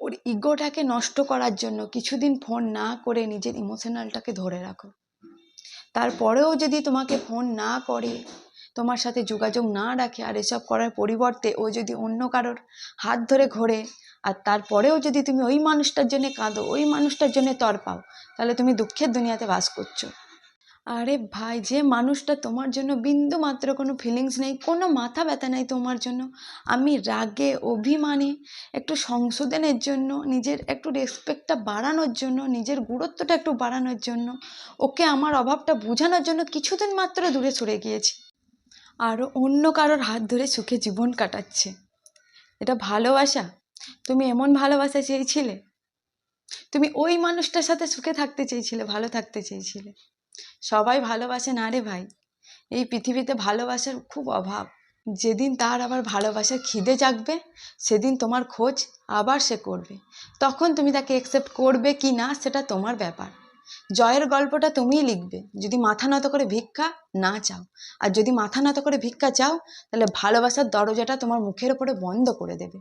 ওর ইগোটাকে নষ্ট করার জন্য কিছুদিন ফোন না করে নিজের ইমোশনালটাকে ধরে রাখো। তারপরেও যদি তোমাকে ফোন না করে, তোমার সাথে যোগাযোগ না রাখে আর এসব করার পরিবর্তে ও যদি অন্য কারোর হাত ধরে ঘোরে আর তারপরেও যদি তুমি ওই মানুষটার জন্য কাঁদো, ওই মানুষটার জন্য তর পাও, তাহলে তুমি দুঃখের দুনিয়াতে বাস করছ। আরে ভাই, যে মানুষটা তোমার জন্য বিন্দু মাত্র কোনো ফিলিংস নেই, কোনো মাথা ব্যথা নেই তোমার জন্য, আমি রাগে, অভিমানে, একটু সংশোধনের জন্য, নিজের একটু রেসপেক্টটা বাড়ানোর জন্য, নিজের গুরুত্বটা একটু বাড়ানোর জন্য, ওকে আমার অভাবটা বোঝানোর জন্য কিছুদিন মাত্র দূরে সরে গিয়েছি। আরও অন্য কারোর হাত ধরে সুখে জীবন কাটাচ্ছে। এটা ভালোবাসা? তুমি এমন ভালোবাসা চেয়েছিলে? তুমি ওই মানুষটার সাথে সুখে থাকতে চেয়েছিলে, ভালো থাকতে চেয়েছিলে। সবাই ভালোবাসে না রে ভাই, এই পৃথিবীতে ভালোবাসার খুব অভাব। যেদিন তার আবার ভালোবাসার খিদে জাগবে, সেদিন তোমার খোঁজ আবার সে করবে। তখন তুমি তাকে অ্যাকসেপ্ট করবে কি না, সেটা তোমার ব্যাপার। জয়ের গল্পটা তুমিই লিখবে। যদি মাথা নত করে ভিক্ষা না চাও, আর যদি মাথা নত করে ভিক্ষা চাও, তাহলে ভালোবাসার দরজাটা তোমার মুখের ওপরে বন্ধ করে দেবে।